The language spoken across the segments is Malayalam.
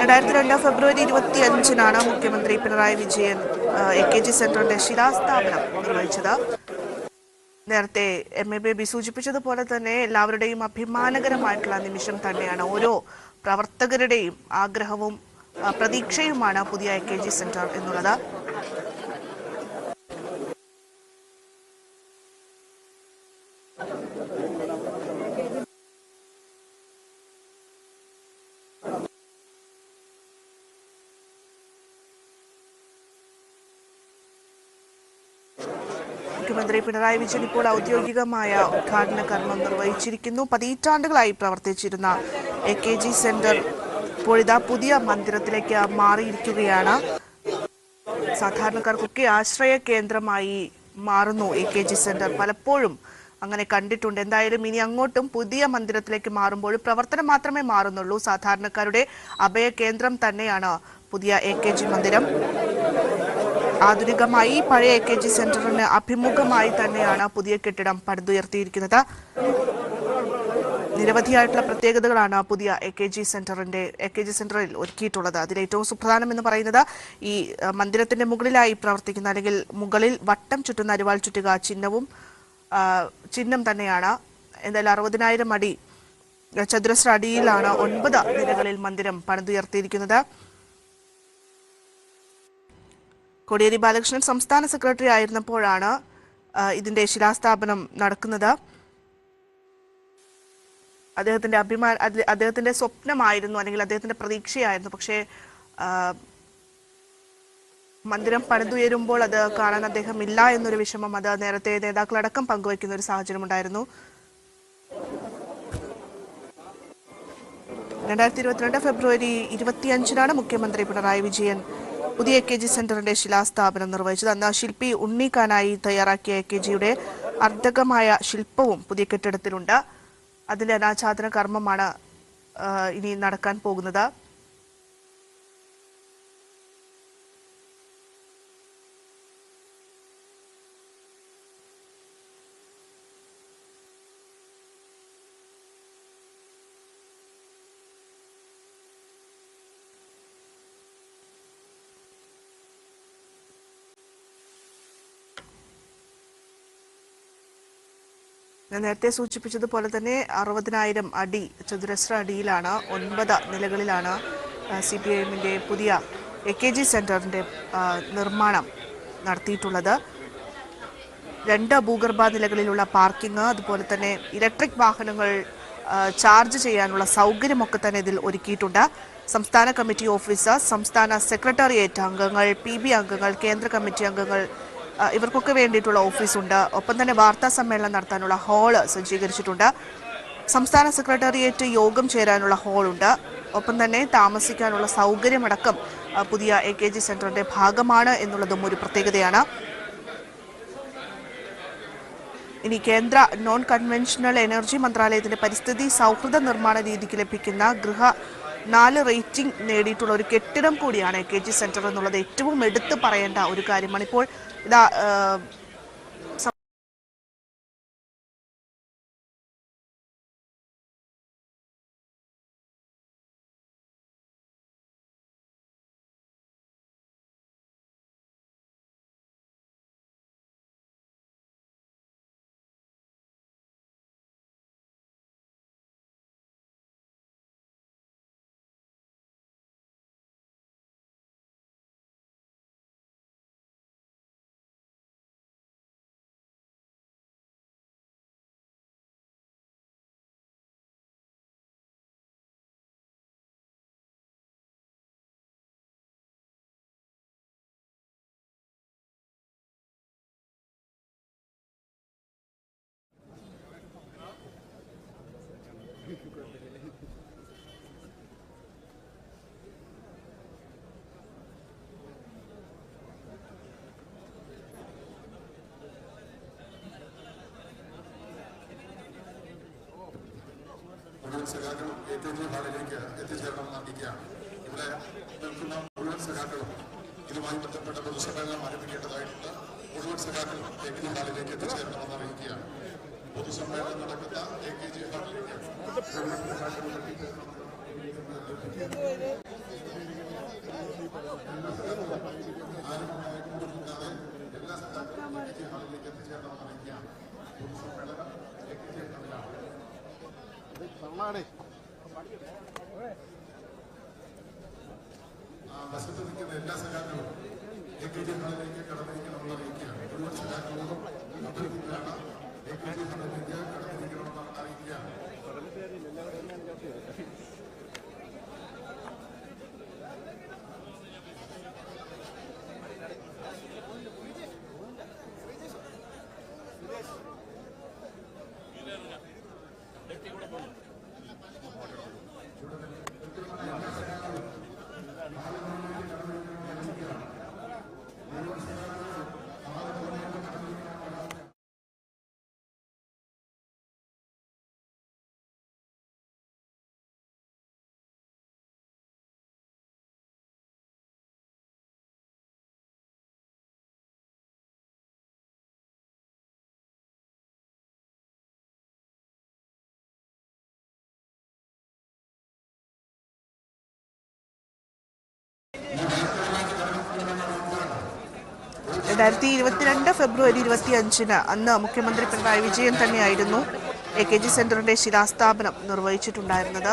രണ്ടായിരത്തി രണ്ട് ഫെബ്രുവരി ഇരുപത്തി അഞ്ചിനാണ് മുഖ്യമന്ത്രി Pinarayi Vijayan A K G സെന്ററിന്റെ ശിലാസ്ഥാപനം നിർവഹിച്ചത്. നേരത്തെ എം എ ബേബി സൂചിപ്പിച്ചതുപോലെ തന്നെ എല്ലാവരുടെയും അഭിമാനകരമായിട്ടുള്ള നിമിഷം തന്നെയാണ്. ഓരോ പ്രവർത്തകരുടെയും ആഗ്രഹവും പ്രതീക്ഷയുമാണ് പുതിയ എ കെ ജി സെന്റർ എന്നുള്ളത് മുഖ്യമന്ത്രി പിണറായി വിജയൻ ഇപ്പോൾ ഔദ്യോഗികമായ ഉദ്ഘാടന കർമ്മം നിർവഹിച്ചിരിക്കുന്നു. പതിറ്റാണ്ടുകളായി പ്രവർത്തിച്ചിരുന്ന എ കെ ജി സെന്റർ ഇപ്പോഴിതാ പുതിയ മന്ദിരത്തിലേക്ക് മാറിയിരിക്കുകയാണ്. സാധാരണക്കാർക്കൊക്കെ ആശ്രയ കേന്ദ്രമായി മാറുന്നു എ കെ ജി സെന്റർ. പലപ്പോഴും അങ്ങനെ കണ്ടിട്ടുണ്ട്. എന്തായാലും ഇനി അങ്ങോട്ടും പുതിയ മന്ദിരത്തിലേക്ക് മാറുമ്പോൾ പ്രവർത്തനം മാത്രമേ മാറുന്നുള്ളൂ. സാധാരണക്കാരുടെ അഭയ കേന്ദ്രം തന്നെയാണ് പുതിയ എ കെ ജി മന്ദിരം. ആധുനികമായി പഴയ എ കെ ജി സെന്ററിന് അഭിമുഖമായി തന്നെയാണ് പുതിയ കെട്ടിടം പടുത്തുയർത്തിയിരിക്കുന്നത്. നിരവധിയായിട്ടുള്ള പ്രത്യേകതകളാണ് പുതിയ എ കെ ജി സെന്ററിന്റെ എ കെ ജി സെന്ററിൽ ഒരുക്കിയിട്ടുള്ളത്. അതിൽ ഏറ്റവും സുപ്രധാനം എന്ന് പറയുന്നത് ഈ മന്ദിരത്തിന്റെ മുകളിലായി പ്രവർത്തിക്കുന്ന അല്ലെങ്കിൽ മുകളിൽ വട്ടം ചുറ്റുന്ന അരിവാൾ ചുറ്റുക ചിഹ്നവും ചിഹ്നം തന്നെയാണ്. എന്തായാലും അറുപതിനായിരം അടി ചതുരശ്ര അടിയിലാണ് ഒൻപത് നിലകളിൽ മന്ദിരം പണിതുയർത്തിയിരിക്കുന്നത്. കോടിയേരി ബാലകൃഷ്ണൻ സംസ്ഥാന സെക്രട്ടറി ആയിരുന്നപ്പോഴാണ് ഇതിന്റെ ശിലാസ്ഥാപനം നടക്കുന്നത്. അദ്ദേഹത്തിന്റെ അഭിമാന അദ്ദേഹത്തിന്റെ സ്വപ്നമായിരുന്നു അല്ലെങ്കിൽ അദ്ദേഹത്തിന്റെ പ്രതീക്ഷയായിരുന്നു. പക്ഷേ മന്ദിരം പണിതുയരുമ്പോൾ അത് കാണാൻ അദ്ദേഹം ഇല്ല എന്നൊരു വിഷമം അത് നേരത്തെ നേതാക്കളടക്കം പങ്കുവയ്ക്കുന്ന ഒരു സാഹചര്യം ഉണ്ടായിരുന്നു. രണ്ടായിരത്തി ഇരുപത്തിരണ്ട് ഫെബ്രുവരി ഇരുപത്തിയഞ്ചിനാണ് മുഖ്യമന്ത്രി പിണറായി വിജയൻ പുതിയ എ കെ ജി സെന്ററിന്റെ ശിലാസ്ഥാപനം നിർവഹിച്ചത് അന്ന് ശില്പി ഉണ്ണിക്കാനായി തയ്യാറാക്കിയ എ കെ ജിയുടെ അർദ്ധകമായ ശില്പവും പുതിയ കെട്ടിടത്തിലുണ്ട്. അതിന്റെ അനാച്ഛാദന കർമ്മമാണ് ഇനി നടക്കാൻ പോകുന്നത്. ഞാൻ നേരത്തെ സൂചിപ്പിച്ചതുപോലെ തന്നെ അറുപതിനായിരം അടി ചതുരശ്ര അടിയിലാണ് ഒൻപത് നിലകളിലാണ് സി പി എമ്മിന്റെ പുതിയ എ കെ ജി സെന്ററിന്റെ നിർമ്മാണം നടത്തിയിട്ടുള്ളത്. രണ്ട് ഭൂഗർഭ നിലകളിലുള്ള പാർക്കിംഗ് അതുപോലെ തന്നെ ഇലക്ട്രിക് വാഹനങ്ങൾ ചാർജ് ചെയ്യാനുള്ള സൗകര്യമൊക്കെ തന്നെ ഇതിൽ ഒരുക്കിയിട്ടുണ്ട്. സംസ്ഥാന കമ്മിറ്റി ഓഫീസർ സംസ്ഥാന സെക്രട്ടേറിയറ്റ് അംഗങ്ങൾ പി ബി അംഗങ്ങൾ കേന്ദ്ര കമ്മിറ്റി അംഗങ്ങൾ ഇവർക്കൊക്കെ വേണ്ടിയിട്ടുള്ള ഓഫീസുണ്ട്. ഒപ്പം തന്നെ വാർത്താ സമ്മേളനം നടത്താനുള്ള ഹാൾ സജ്ജീകരിച്ചിട്ടുണ്ട്. സംസ്ഥാന സെക്രട്ടേറിയറ്റ് യോഗം ചേരാനുള്ള ഹാളുണ്ട്. ഒപ്പം തന്നെ താമസിക്കാനുള്ള സൗകര്യമടക്കം പുതിയ എ കെ ജി സെന്ററിന്റെ ഭാഗമാണ് എന്നുള്ളതും ഒരു പ്രത്യേകതയാണ്. ഇനി കേന്ദ്ര നോൺ കൺവെൻഷണൽ എനർജി മന്ത്രാലയത്തിന്റെ പരിസ്ഥിതി സൗഹൃദ നിർമ്മാണ രീതിക്ക് ലഭിക്കുന്ന ഗൃഹ നാല് റേറ്റിംഗ് നേടിയിട്ടുള്ള ഒരു കെട്ടിടം കൂടിയാണ് എ കെ ജി സെന്റർ എന്നുള്ളത്. ഏറ്റവും എടുത്തു പറയേണ്ട ഒരു കാര്യമാണ്. ഇപ്പോൾ ഇതാ മുഴുവൻ സഖാക്കളും കെ ജി ഹാളിലേക്ക് എത്തിച്ചേരണമെന്ന് അറിയിക്കുകയാണ് ഇവിടെ നിൽക്കുന്ന മുഴുവൻ സഖാക്കളും ഇതുമായി ബന്ധപ്പെട്ട പൊതുസമ്മേളനം ആരംഭിക്കേണ്ടതായിട്ടുണ്ട് മുഴുവൻ സഖാക്കളും എ കെ ജി ഹാളിലേക്ക് എത്തിച്ചേരണമെന്ന് അറിയിക്കുകയാണ് പൊതുസമ്മേളനം നടക്കുന്ന എ കെ ജി ഹാളിലേക്ക് മുഴുവൻ സഖാക്കളും എല്ലാ സഖാക്കളും എ കെ ജി ഹാളിലേക്ക് എത്തിച്ചേരണമെന്ന് അറിയിക്കുകയാണ് പൊതുസമ്മേളനം എ കെ ജി ഹാളിലാണ് വശത്ത് നിൽക്കുന്ന എല്ലാ സഖാക്കളും എ കെ ജി ഹാളിലേക്ക് കടന്നിരിക്കണമെന്ന് അറിയിക്കുകയാണ്. മുഴുവൻ സഖാക്കളോടും അഭ്യർത്ഥിക്കുകയാണ്. എ കെ ജി ഹാളിലേക്ക് കടന്നിരിക്കണമെന്ന് അറിയിക്കുകയാണ്. രണ്ടായിരത്തി ഇരുപത്തിരണ്ട് ഫെബ്രുവരി ഇരുപത്തി അഞ്ചിന് അന്ന് മുഖ്യമന്ത്രി പിണറായി വിജയൻ തന്നെയായിരുന്നു എ കെ ജി സെന്ററിന്റെ ശിലാസ്ഥാപനം നിർവഹിച്ചിട്ടുണ്ടായിരുന്നത്.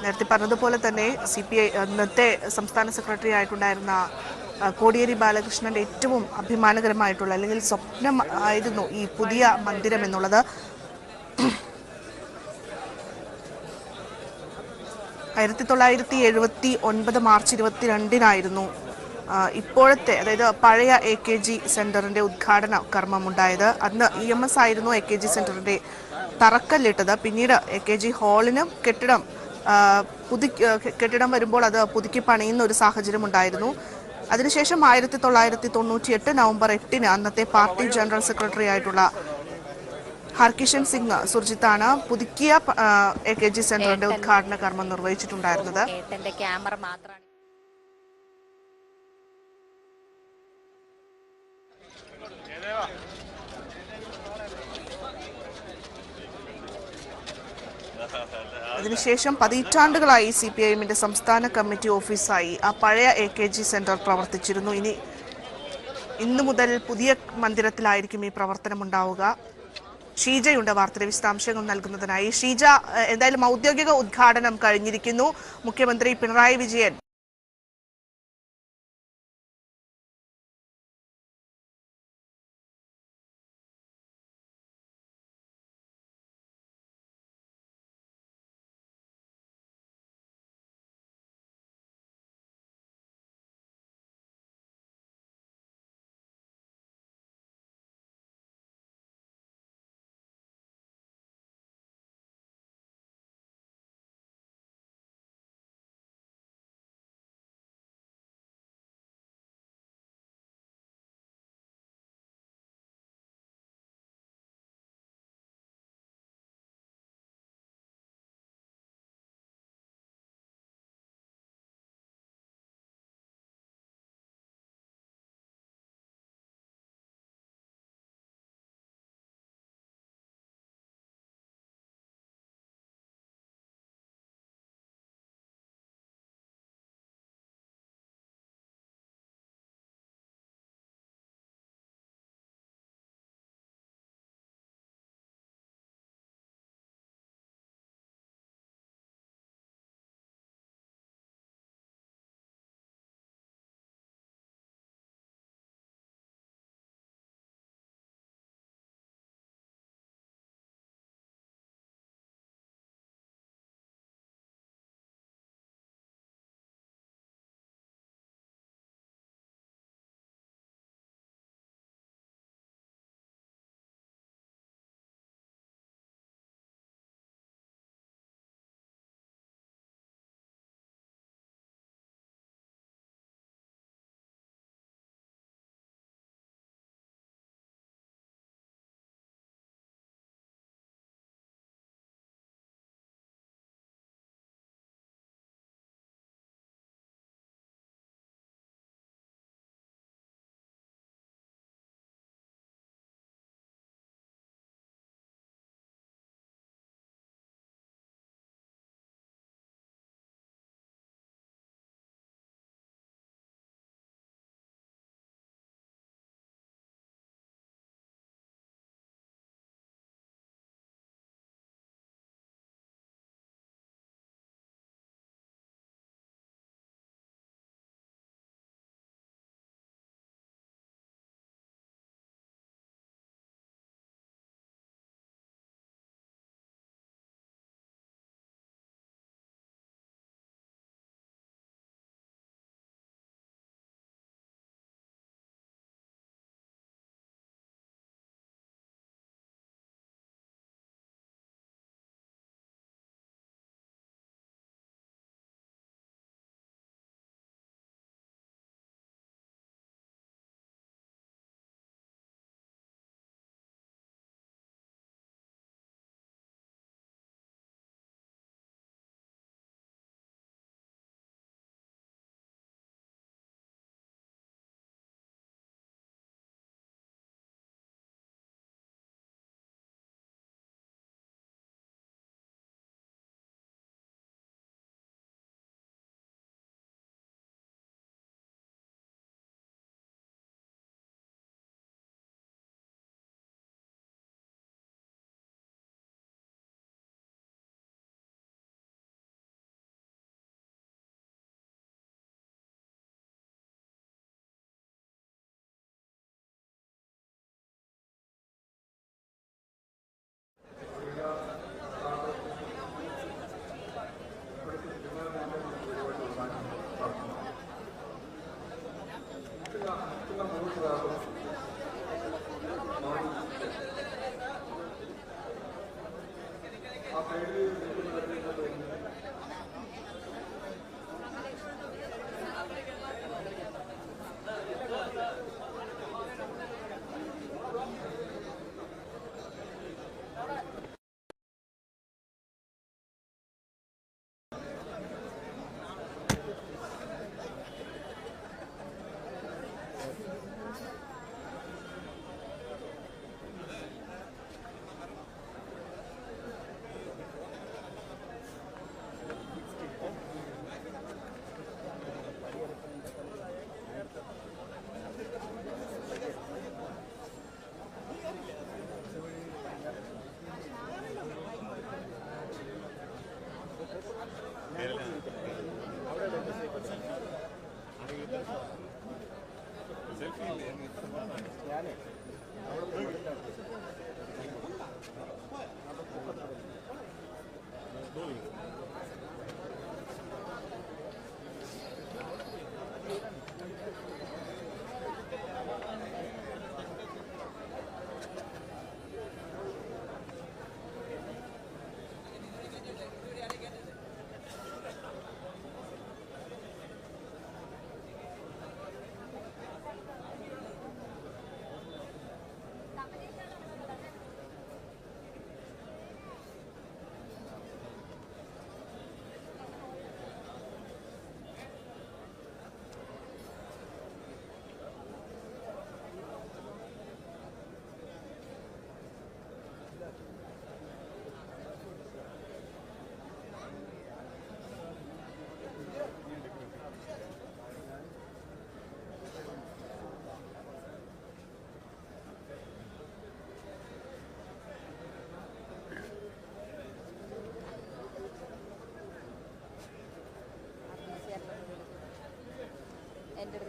നേരത്തെ പറഞ്ഞതുപോലെ തന്നെ സി പി ഐ അന്നത്തെ സംസ്ഥാന സെക്രട്ടറി ആയിട്ടുണ്ടായിരുന്ന കോടിയേരി ബാലകൃഷ്ണന്റെ ഏറ്റവും അഭിമാനകരമായിട്ടുള്ള അല്ലെങ്കിൽ സ്വപ്നം ആയിരുന്നു ഈ പുതിയ മന്ദിരം എന്നുള്ളത്. ആയിരത്തി തൊള്ളായിരത്തി എഴുപത്തി ഒൻപത് മാർച്ച് ഇരുപത്തിരണ്ടിനായിരുന്നു ഇപ്പോഴത്തെ അതായത് പഴയ എ കെ ജി സെന്ററിന്റെ ഉദ്ഘാടന കർമ്മമുണ്ടായത്. അന്ന് ഇ എം എസ് ആയിരുന്നു എ കെ ജി സെന്ററിന്റെ തറക്കല്ലിട്ടത്. പിന്നീട് എ കെ ജി ഹാളിനും കെട്ടിടം പുതുക്കി കെട്ടിടം വരുമ്പോൾ അത് പുതുക്കി പണിയുന്ന ഒരു സാഹചര്യം ഉണ്ടായിരുന്നു. അതിനുശേഷം ആയിരത്തി തൊള്ളായിരത്തി തൊണ്ണൂറ്റി എട്ട് നവംബർ എട്ടിന് അന്നത്തെ പാർട്ടി ജനറൽ സെക്രട്ടറി ആയിട്ടുള്ള ഹർകിഷൻ സിംഗ് സുർജിത്താണ് പുതുക്കിയ എ കെ ജി സെന്ററിന്റെ ഉദ്ഘാടന കർമ്മം നിർവഹിച്ചിട്ടുണ്ടായിരുന്നത്. ക്യാമറ മാത്രമാണ്. അതിനുശേഷം പതിറ്റാണ്ടുകളായി സി പി ഐ സംസ്ഥാന കമ്മിറ്റി ഓഫീസായി ആ പഴയ എ കെ ജി സെന്റർ പ്രവർത്തിച്ചിരുന്നു. ഇനി ഇന്നു മുതൽ പുതിയ മന്ദിരത്തിലായിരിക്കും ഈ പ്രവർത്തനം ഉണ്ടാവുക ഷീജയുണ്ട് വാർത്തയുടെ വിശദാംശങ്ങൾ നൽകുന്നതിനായി. ഷീജ എന്തായാലും ഔദ്യോഗിക ഉദ്ഘാടനം കഴിഞ്ഞിരിക്കുന്നു. മുഖ്യമന്ത്രി പിണറായി വിജയൻ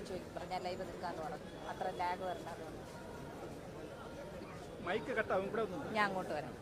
ചോദിക്കും പറഞ്ഞാൽ ലൈവ് നിൽക്കാന്ന് പറഞ്ഞു അത്ര ലാഗ് വരണ്ടെന്ന് അതുകൊണ്ട്. മൈക്ക് കട്ടാവും ഇവിടെ ഞാൻ അങ്ങോട്ട് വരാം.